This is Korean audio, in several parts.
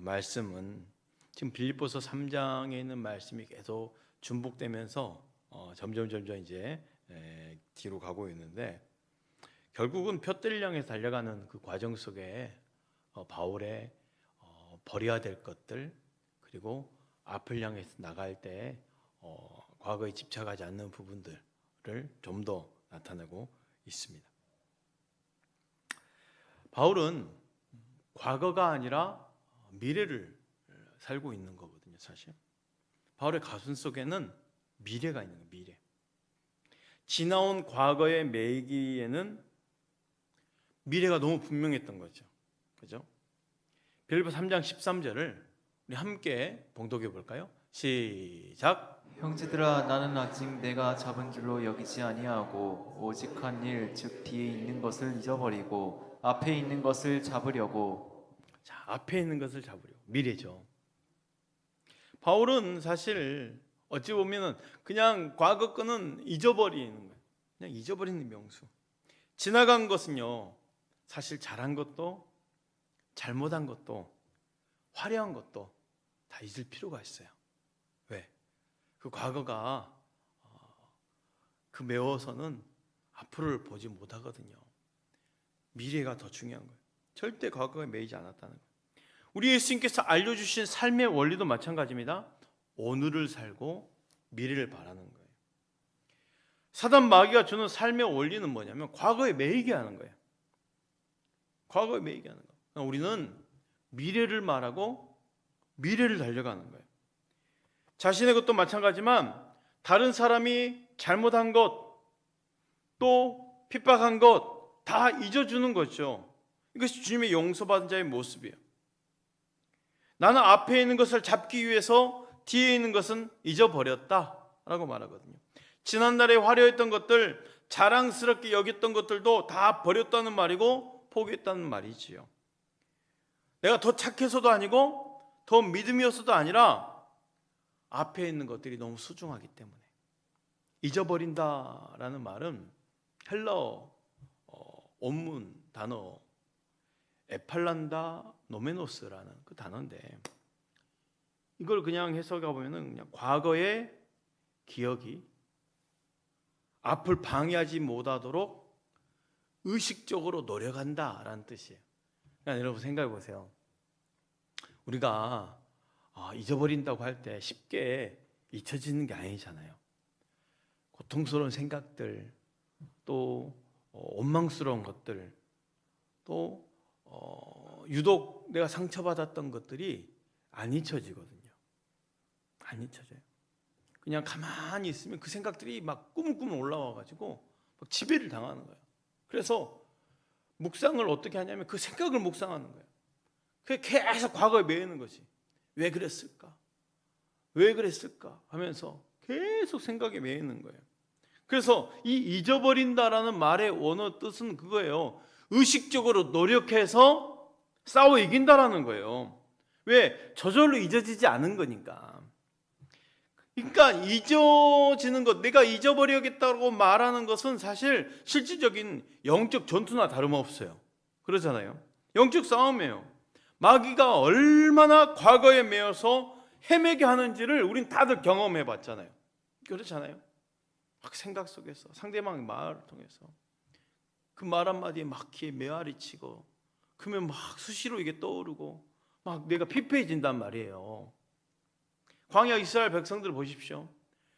말씀은 지금 빌립보서 3장에 있는 말씀이 계속 중복되면서 어, 점점 점점 이제 에, 뒤로 가고 있는데 결국은 표대를 향해 달려가는 그 과정 속에 어, 바울의 어, 버려야 될 것들 그리고 앞을 향해 나갈 때 어, 과거에 집착하지 않는 부분들을 좀 더 나타내고 있습니다. 바울은 과거가 아니라 미래를 살고 있는 거거든요, 사실. 바울의 가슴 속에는 미래가 있는 거예요, 미래. 지나온 과거의 매기에는 미래가 너무 분명했던 거죠. 그죠? 빌립보 3장 13절을 우리 함께 봉독해 볼까요? 시작. 형제들아 나는 아직 내가 잡은 줄로 여기지 아니하고 오직 한 일 즉 뒤에 있는 것을 잊어버리고 앞에 있는 것을 잡으려고 자, 앞에 있는 것을 잡으려. 미래죠. 바울은 사실 어찌 보면은 그냥 과거 거는 잊어버리는 거예요. 그냥 잊어버리는 명수. 지나간 것은요. 사실 잘한 것도 잘못한 것도 화려한 것도 다 잊을 필요가 있어요. 왜? 그 과거가 어, 그 매워서는 앞으로를 보지 못하거든요. 미래가 더 중요한 거예요. 절대 과거에 매이지 않았다는 거예요. 우리 예수님께서 알려주신 삶의 원리도 마찬가지입니다. 오늘을 살고 미래를 바라는 거예요. 사단 마귀가 주는 삶의 원리는 뭐냐면 과거에 매이게 하는 거예요. 과거에 매이게 하는 거예요. 그러니까 우리는 미래를 말하고 미래를 달려가는 거예요. 자신의 것도 마찬가지지만 다른 사람이 잘못한 것, 또 핍박한 것 다 잊어주는 거죠. 이것이 주님의 용서받은 자의 모습이에요. 나는 앞에 있는 것을 잡기 위해서 뒤에 있는 것은 잊어버렸다라고 말하거든요. 지난날에 화려했던 것들, 자랑스럽게 여겼던 것들도 다 버렸다는 말이고 포기했다는 말이지요. 내가 더 착해서도 아니고 더 믿음이었어도 아니라 앞에 있는 것들이 너무 소중하기 때문에 잊어버린다라는 말은 헬러 어, 원문 단어 에팔란다 노메노스라는 그 단어인데 이걸 그냥 해석해 보면은 그냥 과거의 기억이 앞을 방해하지 못하도록 의식적으로 노력한다라는 뜻이에요. 그러니까 여러분 생각해 보세요. 우리가 아, 잊어버린다고 할 때 쉽게 잊혀지는 게 아니잖아요. 고통스러운 생각들, 또 어, 원망스러운 것들, 또 어, 유독 내가 상처받았던 것들이 안 잊혀지거든요. 안 잊혀져요. 그냥 가만히 있으면 그 생각들이 막 꾸물꾸물 올라와가지고 막 지배를 당하는 거예요. 그래서 묵상을 어떻게 하냐면 그 생각을 묵상하는 거예요. 그게 계속 과거에 매이는 것이 왜 그랬을까? 왜 그랬을까? 하면서 계속 생각에 매이는 거예요. 그래서 이 잊어버린다라는 말의 원어 뜻은 그거예요. 의식적으로 노력해서 싸워 이긴다라는 거예요. 왜? 저절로 잊어지지 않은 거니까. 그러니까 잊어지는 것, 내가 잊어버려야겠다고 말하는 것은 사실 실질적인 영적 전투나 다름없어요. 그러잖아요. 영적 싸움이에요. 마귀가 얼마나 과거에 매여서 헤매게 하는지를 우린 다들 경험해 봤잖아요. 그렇잖아요. 막 생각 속에서 상대방의 말을 통해서 그 말 한마디에 막 귀에 메아리 치고 그러면 막 수시로 이게 떠오르고 막 내가 피폐해진단 말이에요. 광야 이스라엘 백성들 보십시오.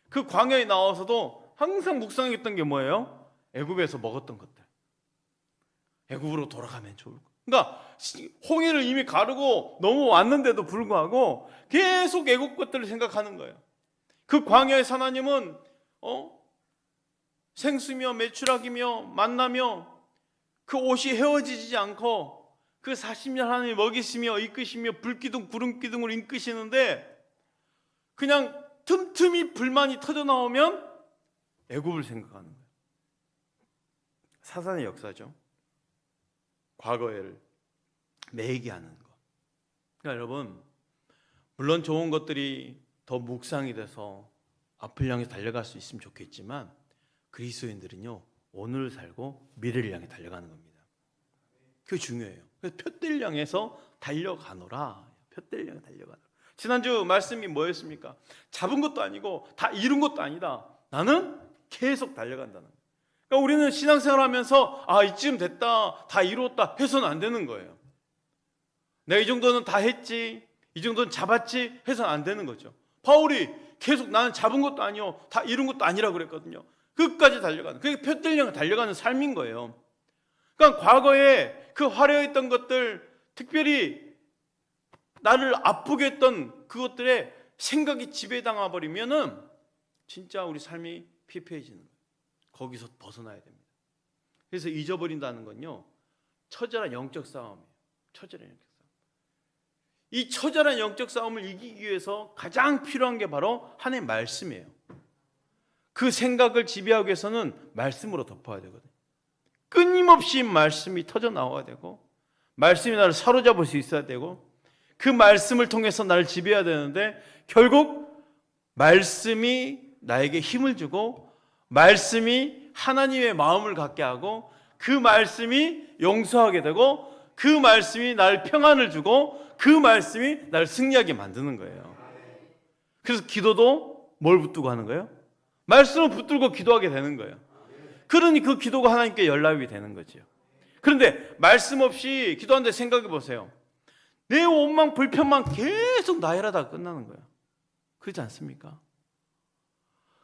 그 광야에 나와서도 항상 묵상했던 게 뭐예요? 애굽에서 먹었던 것들. 애굽으로 돌아가면 좋을 거. 그러니까 홍해를 이미 가르고 넘어왔는데도 불구하고 계속 애굽 것들을 생각하는 거예요. 그 광야의 하나님은 어? 생수며 매출하기며 만나며 그 옷이 헤어지지 않고 그 40년 하나님 먹이시며 이끄시며 불기둥 구름기둥을 이끄시는데 그냥 틈틈이 불만이 터져 나오면 애굽을 생각하는 거예요. 사단의 역사죠. 과거를 매이게 하는 것. 그러니까 여러분 물론 좋은 것들이 더 묵상이 돼서 앞을 향해 달려갈 수 있으면 좋겠지만 그리스도인들은요 오늘 살고 미래를 향해 달려가는 겁니다. 그게 중요해요. 그래서 향해서 달려가노라 볕들려 달려가는. 지난주 말씀이 뭐였습니까? 잡은 것도 아니고 다 이룬 것도 아니다. 나는 계속 달려간다는. 그러니까 우리는 신앙생활 하면서 아 이쯤 됐다, 다 이루었다 해서는 안 되는 거예요. 내가 이 정도는 다 했지, 이 정도는 잡았지 해서는 안 되는 거죠. 바울이 계속 나는 잡은 것도 아니요, 다 이룬 것도 아니라 그랬거든요. 끝까지 달려가는. 그게 펴들려 달려가는 삶인 거예요. 그러니까 과거에 그 화려했던 것들, 특별히 나를 아프게 했던 그것들에 생각이 지배당하 버리면은 진짜 우리 삶이 피폐해지는 거예요. 거기서 벗어나야 됩니다. 그래서 잊어버린다는 건요. 처절한 영적 싸움이에요. 처절한 영적 싸움. 이 처절한 영적 싸움을 이기기 위해서 가장 필요한 게 바로 하나님의 말씀이에요. 그 생각을 지배하기 위해서는 말씀으로 덮어야 되거든요. 끊임없이 말씀이 터져 나와야 되고 말씀이 나를 사로잡을 수 있어야 되고 그 말씀을 통해서 나를 지배해야 되는데 결국 말씀이 나에게 힘을 주고 말씀이 하나님의 마음을 갖게 하고 그 말씀이 용서하게 되고 그 말씀이 나를 평안을 주고 그 말씀이 나를 승리하게 만드는 거예요. 그래서 기도도 뭘 붙들고 하는 거예요? 말씀을 붙들고 기도하게 되는 거예요. 그러니 그 기도가 하나님께 연락이 되는 거죠. 그런데 말씀 없이 기도하는데 생각해 보세요. 내 원망 불편만 계속 나열하다가 끝나는 거예요. 그렇지 않습니까?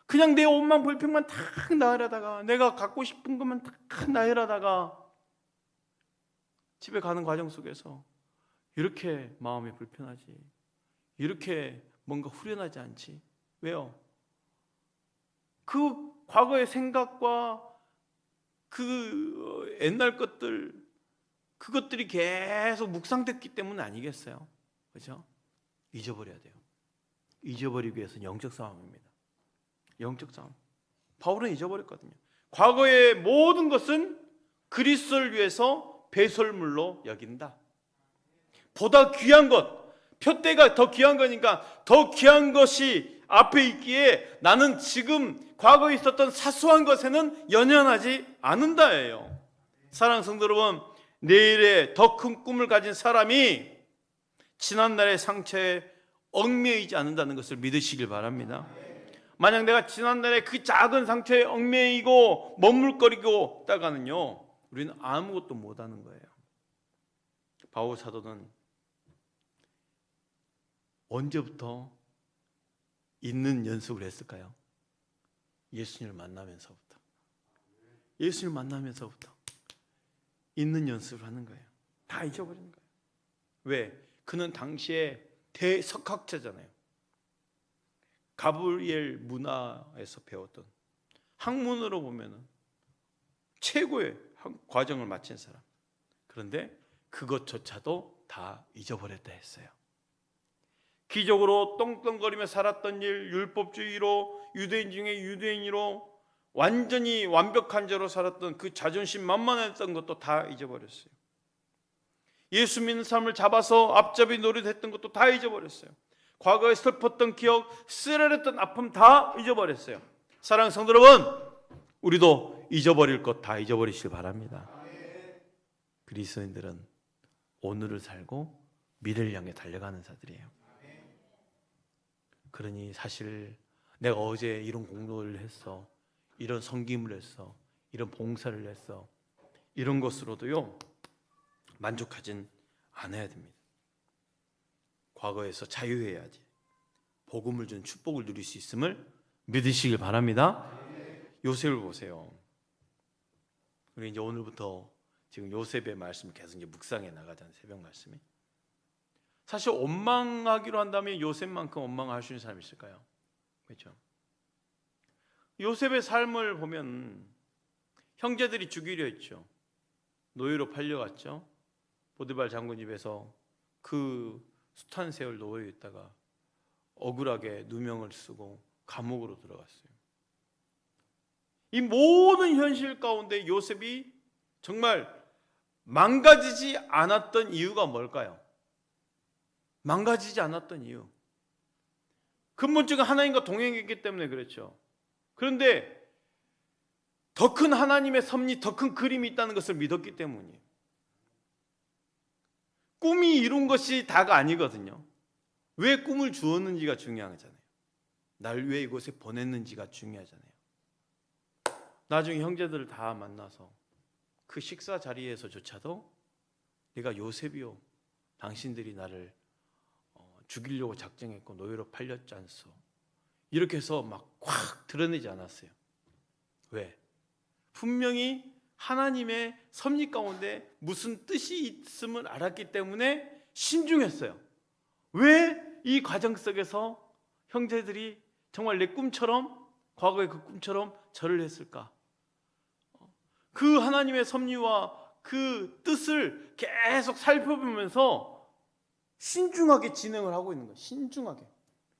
그냥 내 원망 불평만 탁 나열하다가 내가 갖고 싶은 것만 탁 나열하다가 집에 가는 과정 속에서 이렇게 마음이 불편하지 이렇게 뭔가 후련하지 않지 왜요? 그 과거의 생각과 그 옛날 것들 그것들이 계속 묵상됐기 때문 아니겠어요? 그렇죠? 잊어버려야 돼요. 잊어버리기 위해서 영적 싸움입니다. 영적 싸움. 바울은 잊어버렸거든요. 과거의 모든 것은 그리스도를 위해서 배설물로 여긴다. 보다 귀한 것, 표대가 더 귀한 거니까 더 귀한 것이 앞에 있기에 나는 지금 과거에 있었던 사소한 것에는 연연하지 않는다예요. 사랑 성도 여러분, 내일에 더큰 꿈을 가진 사람이 지난날의 상처에 얽매이지 않는다는 것을 믿으시길 바랍니다. 만약 내가 지난날에 그 작은 상처에 얽매이고 머물거리고 있다가는요, 우리는 아무것도 못하는 거예요. 바울 사도는 언제부터 있는 연습을 했을까요? 예수님을 만나면서부터. 예수님을 만나면서부터 있는 연습을 하는 거예요. 다 잊어버리는 거예요. 왜? 그는 당시에 대석학자잖아요. 가브리엘 문화에서 배웠던 학문으로 보면은 최고의 학- 과정을 마친 사람. 그런데 그것조차도 다 잊어버렸다 했어요. 기적으로 똥똥거리며 살았던 일, 율법주의로 유대인 중에 유대인으로 완전히 완벽한 자로 살았던 그 자존심 만만했던 것도 다 잊어버렸어요. 예수 믿는 삶을 잡아서 앞잡이 노릇했던 것도 다 잊어버렸어요. 과거에 슬펐던 기억, 쓰레랬던 아픔 다 잊어버렸어요. 사랑 성도 여러분, 우리도 잊어버릴 것 다 잊어버리시길 바랍니다. 그리스도인들은 오늘을 살고 미래를 향해 달려가는 자들이에요. 그러니 사실 내가 어제 이런 공로를 했어. 이런 섬김을 했어. 이런 봉사를 했어. 이런 것으로도요. 만족하진 않아야 됩니다. 과거에서 자유해야지. 복음을 준 축복을 누릴 수 있음을 믿으시길 바랍니다. 요셉을 보세요. 우리 이제 오늘부터 지금 요셉의 말씀을 계속 이제 묵상해 나가잖아요. 새벽 말씀이. 사실 원망하기로 한다면 요셉만큼 원망할 수 있는 사람이 있을까요? 그렇죠? 요셉의 삶을 보면 형제들이 죽이려 했죠. 노예로 팔려갔죠. 보디발 장군 집에서 그 숱한 세월 노예에 있다가 억울하게 누명을 쓰고 감옥으로 들어갔어요. 이 모든 현실 가운데 요셉이 정말 망가지지 않았던 이유가 뭘까요? 망가지지 않았던 이유. 근본적인 하나님과 동행했기 때문에 그렇죠. 그런데 더 큰 하나님의 섭리, 더 큰 그림이 있다는 것을 믿었기 때문이에요. 꿈이 이룬 것이 다가 아니거든요. 왜 꿈을 주었는지가 중요하잖아요. 날 왜 이곳에 보냈는지가 중요하잖아요. 나중에 형제들을 다 만나서 그 식사 자리에서조차도 네가 요셉이요 당신들이 나를 어, 죽이려고 작정했고 노예로 팔렸지 않소 이렇게 해서 막꽉 드러내지 않았어요 왜? 분명히 하나님의 섭리 가운데 무슨 뜻이 있음을 알았기 때문에 신중했어요 왜 이 과정 속에서 형제들이 정말 내 꿈처럼 과거의 그 꿈처럼 절을 했을까? 그 하나님의 섭리와 그 뜻을 계속 살펴보면서 신중하게 진행을 하고 있는 거예요. 신중하게.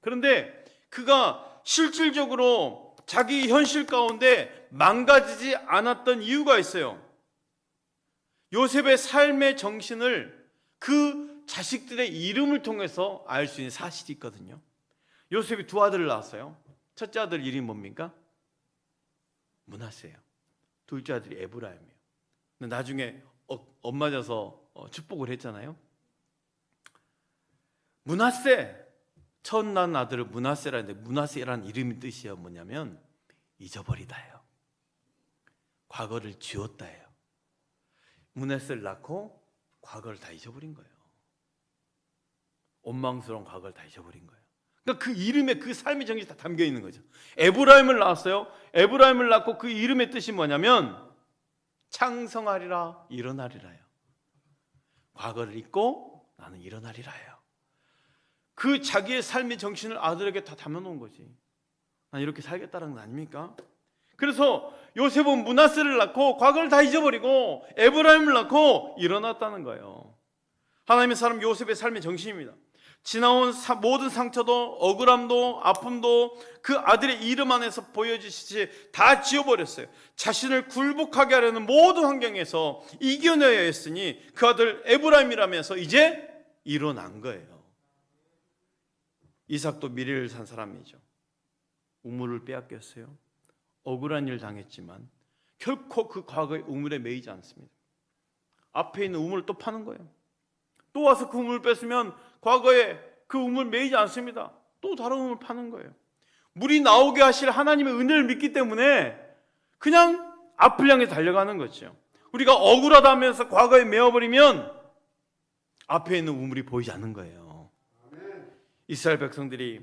그런데 그가 실질적으로 자기 현실 가운데 망가지지 않았던 이유가 있어요. 요셉의 삶의 정신을 그 자식들의 이름을 통해서 알 수 있는 사실이 있거든요. 요셉이 두 아들을 낳았어요. 첫째 아들 이름이 뭡니까? 문하세요. 둘째 아들이 에브라임이에요. 나중에 어, 엄마 져서 어, 축복을 했잖아요. 문하세 첫난 아들을 문하세라는데 문하세라는 이름의 뜻이 뭐냐면 잊어버리다예요. 과거를 지웠다예요. 문하세를 낳고 과거를 다 잊어버린 거예요. 원망스러운 과거를 다 잊어버린 거예요. 그러니까 그 이름에 그 삶의 정신이 다 담겨 있는 거죠. 에브라임을 낳았어요. 에브라임을 낳고 그 이름의 뜻이 뭐냐면 창성하리라 일어나리라요. 과거를 잊고 나는 일어나리라요. 그 자기의 삶의 정신을 아들에게 다 담아놓은 거지. 난 이렇게 살겠다는 건 아닙니까? 그래서 요셉은 문하세를 낳고 과거를 다 잊어버리고 에브라임을 낳고 일어났다는 거예요. 하나님의 사람 요셉의 삶의 정신입니다. 지나온 사- 모든 상처도 억울함도 아픔도 그 아들의 이름 안에서 보여지듯이 다 지워버렸어요. 자신을 굴복하게 하려는 모든 환경에서 이겨내야 했으니 그 아들 에브라임이라면서 이제 일어난 거예요. 이삭도 미래를 산 사람이죠. 우물을 빼앗겼어요. 억울한 일 당했지만 결코 그 과거의 우물에 매이지 않습니다. 앞에 있는 우물을 또 파는 거예요. 또 와서 그 우물을 뺐으면 과거에 그 우물 매이지 않습니다. 또 다른 우물 파는 거예요. 물이 나오게 하실 하나님의 은혜를 믿기 때문에 그냥 앞을 향해 달려가는 거죠. 우리가 억울하다 하면서 과거에 메어버리면 앞에 있는 우물이 보이지 않는 거예요. 이스라엘 백성들이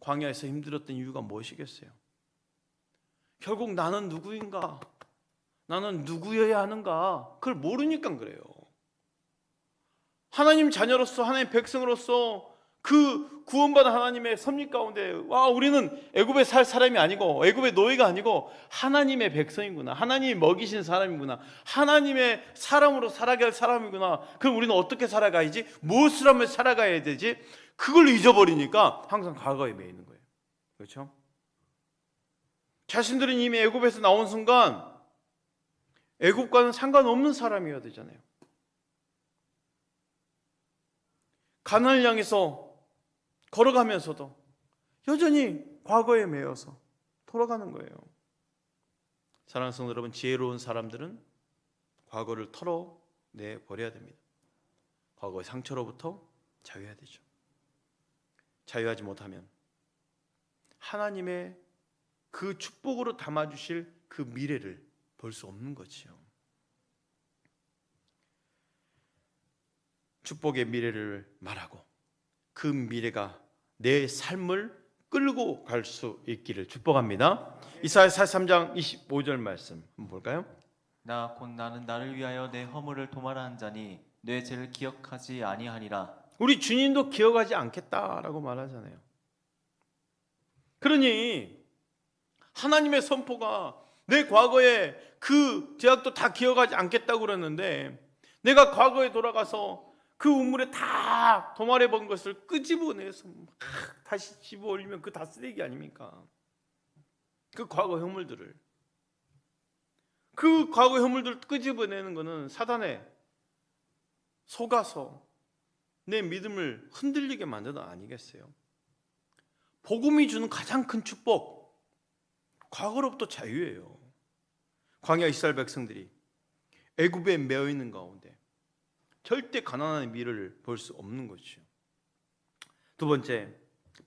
광야에서 힘들었던 이유가 무엇이겠어요? 결국 나는 누구인가? 나는 누구여야 하는가? 그걸 모르니까 그래요. 하나님 자녀로서 하나님 백성으로서 그 구원받은 하나님의 섭리 가운데 와 우리는 애굽에 살 사람이 아니고 애굽의 노예가 아니고 하나님의 백성이구나 하나님이 먹이신 사람이구나 하나님의 사람으로 살아갈 사람이구나 그럼 우리는 어떻게 살아가야지 무엇을 하면 살아가야 되지 그걸 잊어버리니까 항상 과거에 매이는 거예요 그렇죠 자신들은 이미 애굽에서 나온 순간 애굽과는 상관없는 사람이어야 되잖아요 가나안을 향해서 걸어가면서도 여전히 과거에 매여서 돌아가는 거예요. 사랑하는 성도 여러분, 지혜로운 사람들은 과거를 털어내 버려야 됩니다. 과거의 상처로부터 자유해야 되죠. 자유하지 못하면 하나님의 그 축복으로 담아 주실 그 미래를 볼 수 없는 거지요. 축복의 미래를 말하고 그 미래가 내 삶을 끌고 갈 수 있기를 축복합니다. 이사야 43장 25절 말씀 볼까요? 나 곧 나는 나를 위하여 내 허물을 도말한 자니 내 죄를 기억하지 아니하니라 우리 주님도 기억하지 않겠다라고 말하잖아요. 그러니 하나님의 선포가 내 과거에 그 제약도 다 기억하지 않겠다고 그랬는데 내가 과거에 돌아가서 그 우물에 다 도말해 본 것을 끄집어내서 막 다시 집어 올리면 그 다 쓰레기 아닙니까? 그 과거 혐물들을 그 과거 혐물들을 끄집어내는 것은 사단에 속아서 내 믿음을 흔들리게 만드는 거 아니겠어요? 복음이 주는 가장 큰 축복 과거로부터 자유예요. 광야 이스라엘 백성들이 애굽에 매어 있는 가운데 절대 가난한 미를 볼 수 없는 것이죠. 두 번째,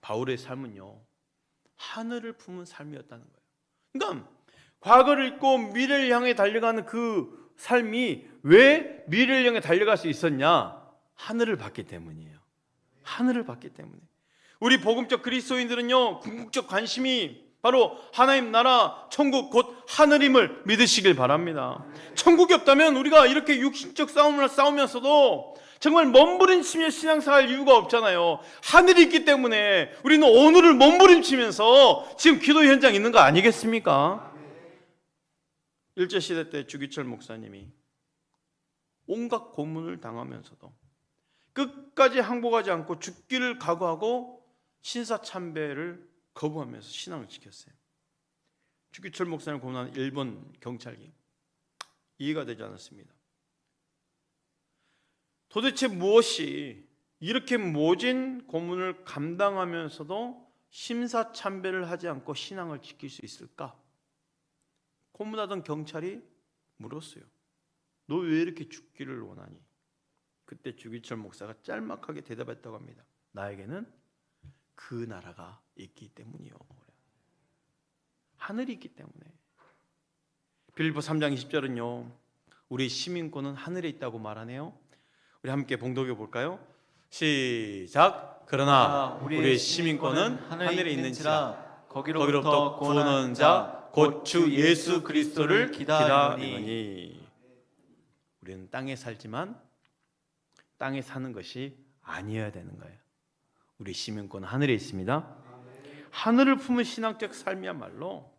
바울의 삶은요. 하늘을 품은 삶이었다는 거예요. 그러니까 과거를 잊고 미래를 향해 달려가는 그 삶이 왜 미래를 향해 달려갈 수 있었냐? 하늘을 봤기 때문이에요. 하늘을 봤기 때문에. 우리 복음적 그리스도인들은요. 궁극적 관심이 바로 하나님 나라 천국 곧 하늘임을 믿으시길 바랍니다. 천국이 없다면 우리가 이렇게 육신적 싸움을 싸우면서도 정말 몸부림치며 신앙생활 이유가 없잖아요. 하늘이 있기 때문에 우리는 오늘을 몸부림치면서 지금 기도 현장에 있는 거 아니겠습니까? 일제 시대 때 주기철 목사님이 온갖 고문을 당하면서도 끝까지 항복하지 않고 죽기를 각오하고 신사 참배를 거부하면서 신앙을 지켰어요. 주기철 목사님 고문한 일본 경찰이 이해가 되지 않았습니다. 도대체 무엇이 이렇게 모진 고문을 감당하면서도 심사 참배를 하지 않고 신앙을 지킬 수 있을까? 고문하던 경찰이 물었어요. 너 왜 이렇게 죽기를 원하니? 그때 주기철 목사가 짤막하게 대답했다고 합니다. 나에게는 그 나라가 있기 때문이요. 하늘이 있기 때문에. 빌보 3장 20절은요. 우리 시민권은 하늘에 있다고 말하네요. 우리 함께 봉독해 볼까요? 시작. 그러나 우리의 시민권은 하늘에 있는지라 거기로부터 거기로부터 구원하는 자곧 주 예수 그리스도를 기다리니 우리는 땅에 살지만 땅에 사는 것이 아니어야 되는 거예요. 우리 시민권은 하늘에 있습니다. 하늘을 품은 신앙적 삶이야말로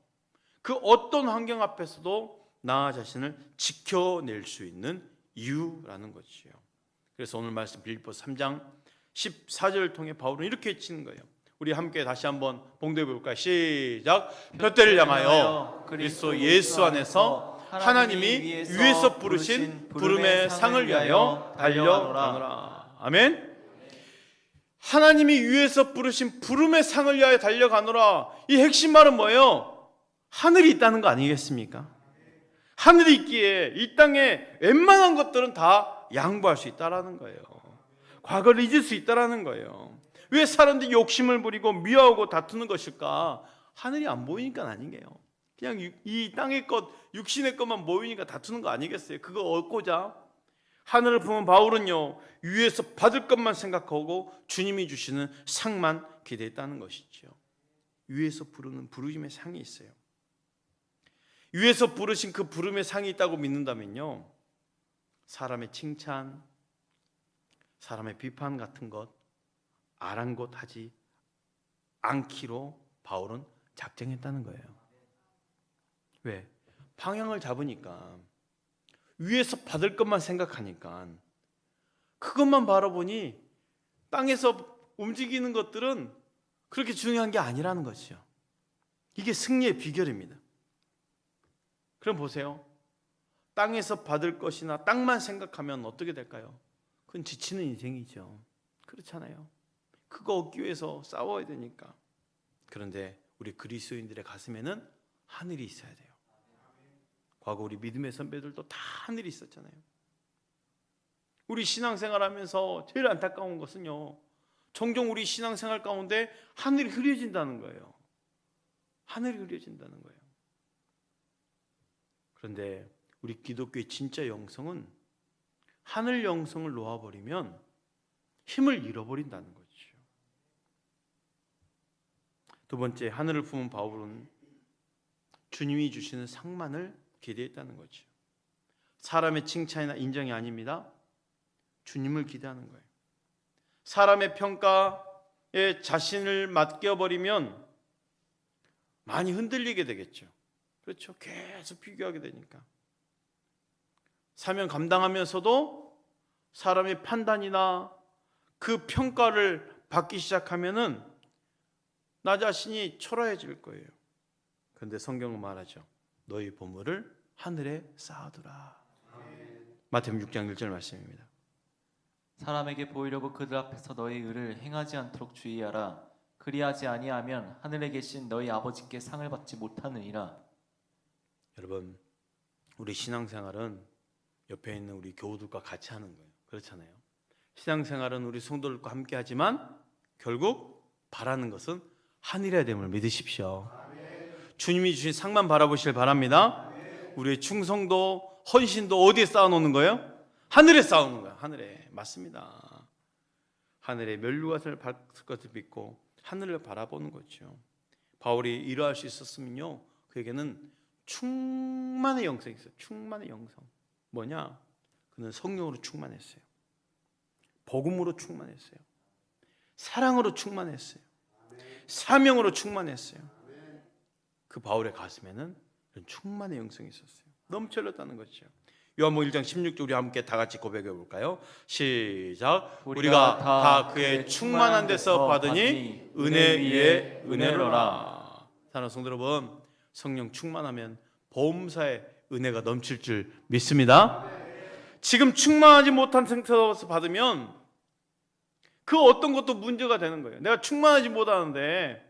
그 어떤 환경 앞에서도 나 자신을 지켜낼 수 있는 이유라는 것이요. 그래서 오늘 말씀 빌립보 3장 14절을 통해 바울은 이렇게 치는 거예요. 우리 함께 다시 한번 봉독해 볼까요? 시작. 둯대를 향하여 그리스도 예수 안에서 하나님이 위에서 부르신 부름의 상을 위하여 달려가노라. 아멘. 하나님이 위에서 부르신 부름의 상을 위하여 달려가노라. 이 핵심 말은 뭐예요? 하늘이 있다는 거 아니겠습니까? 하늘이 있기에 이 땅에 웬만한 것들은 다 양보할 수 있다라는 거예요. 과거를 잊을 수 있다라는 거예요. 왜 사람들이 욕심을 부리고 미워하고 다투는 것일까? 하늘이 안 보이니까 아니게요. 그냥 유- 이 땅의 것, 육신의 것만 모이니까 다투는 거 아니겠어요? 그거 얻고자 하늘을 보면 바울은요 위에서 받을 것만 생각하고 주님이 주시는 상만 기대했다는 것이죠. 위에서 부르는 부르심의 상이 있어요. 위에서 부르신 그 부름의 상이 있다고 믿는다면요 사람의 칭찬, 사람의 비판 같은 것 아랑곳하지 않기로 바울은 작정했다는 거예요. 왜? 방향을 잡으니까 위에서 받을 것만 생각하니까 그것만 바라보니 땅에서 움직이는 것들은 그렇게 중요한 게 아니라는 것이죠. 이게 승리의 비결입니다. 그럼 보세요. 땅에서 받을 것이나 땅만 생각하면 어떻게 될까요? 그건 지치는 인생이죠. 그렇잖아요. 그거 얻기 위해서 싸워야 되니까. 그런데 우리 그리스도인들의 가슴에는 하늘이 있어야 돼요. 과거 우리 믿음의 선배들도 다 하늘이 있었잖아요. 우리 신앙생활 하면서 제일 안타까운 것은요. 종종 우리 신앙생활 가운데 하늘이 흐려진다는 거예요. 하늘이 흐려진다는 거예요. 그런데 우리 기독교의 진짜 영성은 하늘 영성을 놓아버리면 힘을 잃어버린다는 거죠. 두 번째 하늘을 품은 바울은 주님이 주시는 상만을 기대했다는 거죠. 사람의 칭찬이나 인정이 아닙니다. 주님을 기대하는 거예요. 사람의 평가에 자신을 맡겨버리면 많이 흔들리게 되겠죠. 그렇죠. 계속 비교하게 되니까. 사명 감당하면서도 사람의 판단이나 그 평가를 받기 시작하면은 나 자신이 초라해질 거예요. 그런데 성경은 말하죠. 너희 보물을 하늘에 쌓아두라. 마태복음 6장 1절 말씀입니다. 사람에게 보이려고 그들 앞에서 너희 의를 행하지 않도록 주의하라. 그리하지 아니하면 하늘에 계신 너희 아버지께 상을 받지 못하느니라. 여러분, 우리 신앙생활은 옆에 있는 우리 교우들과 같이 하는 거예요. 그렇잖아요. 신앙생활은 우리 성도들과 함께 하지만 결국 바라는 것은 하늘의 됨을 믿으십시오. 주님이 주신 상만 바라보시길 바랍니다. 우리의 충성도, 헌신도 어디에 쌓아놓는 거예요? 하늘에 쌓아놓는 거예요. 하늘에. 맞습니다. 하늘에 멸류관을 받을 것을 믿고 하늘을 바라보는 거죠. 바울이 이러할 수 있었으면요. 그에게는 충만의 영성이 있어요. 충만의 영성. 뭐냐? 그는 성령으로 충만했어요. 복음으로 충만했어요. 사랑으로 충만했어요. 사명으로 충만했어요. 그 바울의 가슴에는 충만의 영성이 있었어요. 넘쳐흘렀다는 거죠. 요한복음 1장 16절 우리 함께 다 같이 고백해 볼까요? 시작. 우리가 다 그의 충만한 데서 받으니 은혜 위에 은혜로라. 사랑하는 성도 여러분, 성령 충만하면 보험사의 은혜가 넘칠 줄 믿습니다. 지금 충만하지 못한 상태에서 받으면 그 어떤 것도 문제가 되는 거예요. 내가 충만하지 못하는데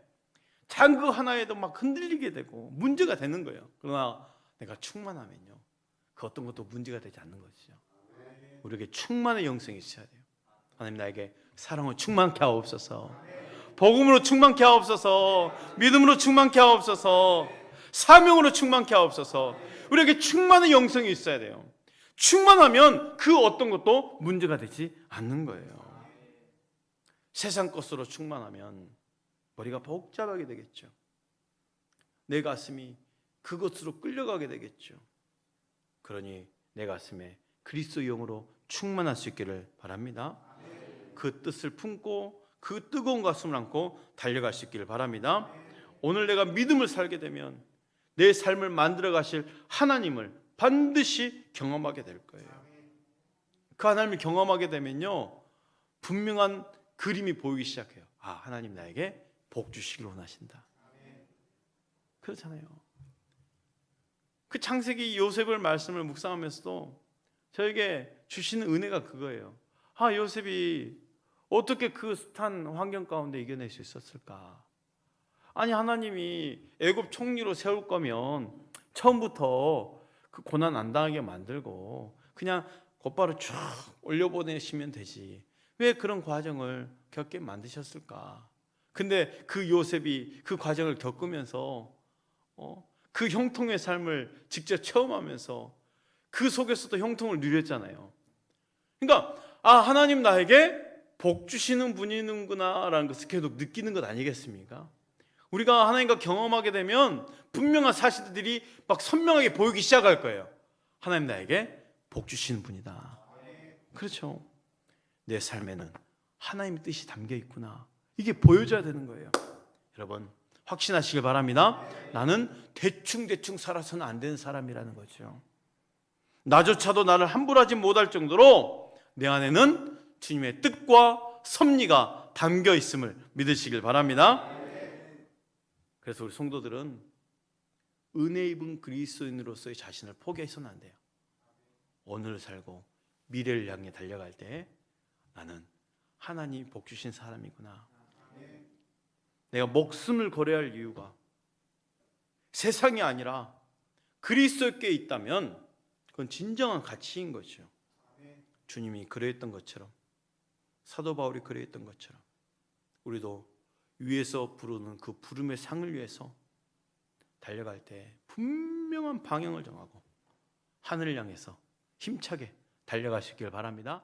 거 하나에도 막 흔들리게 되고 문제가 되는 거예요. 그러나 내가 충만하면요. 그 어떤 것도 문제가 되지 않는 것이죠. 우리에게 충만의 영성이 있어야 돼요. 하나님 나에게 사랑을 충만케 하옵소서. 복음으로 충만케 하옵소서. 믿음으로 충만케 하옵소서. 사명으로 충만케 하옵소서. 우리에게 충만의 영성이 있어야 돼요. 충만하면 그 어떤 것도 문제가 되지 않는 거예요. 세상 것으로 충만하면 머리가 복잡하게 되겠죠. 내 가슴이 그것으로 끌려가게 되겠죠. 그러니 내 가슴에 그리스도 영으로 충만할 수 있기를 바랍니다. 그 뜻을 품고 그 뜨거운 가슴을 안고 달려갈 수 있기를 바랍니다. 오늘 내가 믿음을 살게 되면 내 삶을 만들어 가실 하나님을 반드시 경험하게 될 거예요. 그 하나님을 경험하게 되면요. 분명한 그림이 보이기 시작해요. 아, 하나님 나에게 복 주시길 원하신다. 그렇잖아요. 그 창세기 요셉을 말씀을 묵상하면서도 저에게 주시는 은혜가 그거예요. 아, 요셉이 어떻게 그 숱한 환경 가운데 이겨낼 수 있었을까? 아니 하나님이 애굽 총리로 세울 거면 처음부터 그 고난 안 당하게 만들고 그냥 곧바로 쭉 올려보내시면 되지. 왜 그런 과정을 겪게 만드셨을까? 근데 그 요셉이 그 과정을 겪으면서 어? 그 형통의 삶을 직접 체험하면서 그 속에서도 형통을 누렸잖아요. 그러니까 아 하나님 나에게 복 주시는 분이는구나라는 것을 계속 느끼는 것 아니겠습니까? 우리가 하나님과 경험하게 되면 분명한 사실들이 막 선명하게 보이기 시작할 거예요. 하나님 나에게 복 주시는 분이다. 그렇죠. 내 삶에는 하나님의 뜻이 담겨 있구나. 이게 보여줘야 되는 거예요. 여러분 확신하시길 바랍니다. 나는 대충 대충 살아서는 안 되는 사람이라는 거죠. 나조차도 나를 함부로 하지 못할 정도로 내 안에는 주님의 뜻과 섭리가 담겨 있음을 믿으시길 바랍니다. 그래서 우리 성도들은 은혜 입은 그리스도인으로서의 자신을 포기해서는 안 돼요. 오늘을 살고 미래를 향해 달려갈 때 나는 하나님 복 주신 사람이구나. 내가 목숨을 거래할 이유가 세상이 아니라 그리스도께 있다면 그건 진정한 가치인 거죠. 주님이 그러했던 것처럼 사도 바울이 그러했던 것처럼 우리도 위에서 부르는 그 부름의 상을 위해서 달려갈 때 분명한 방향을 정하고 하늘을 향해서 힘차게 달려가시길 바랍니다.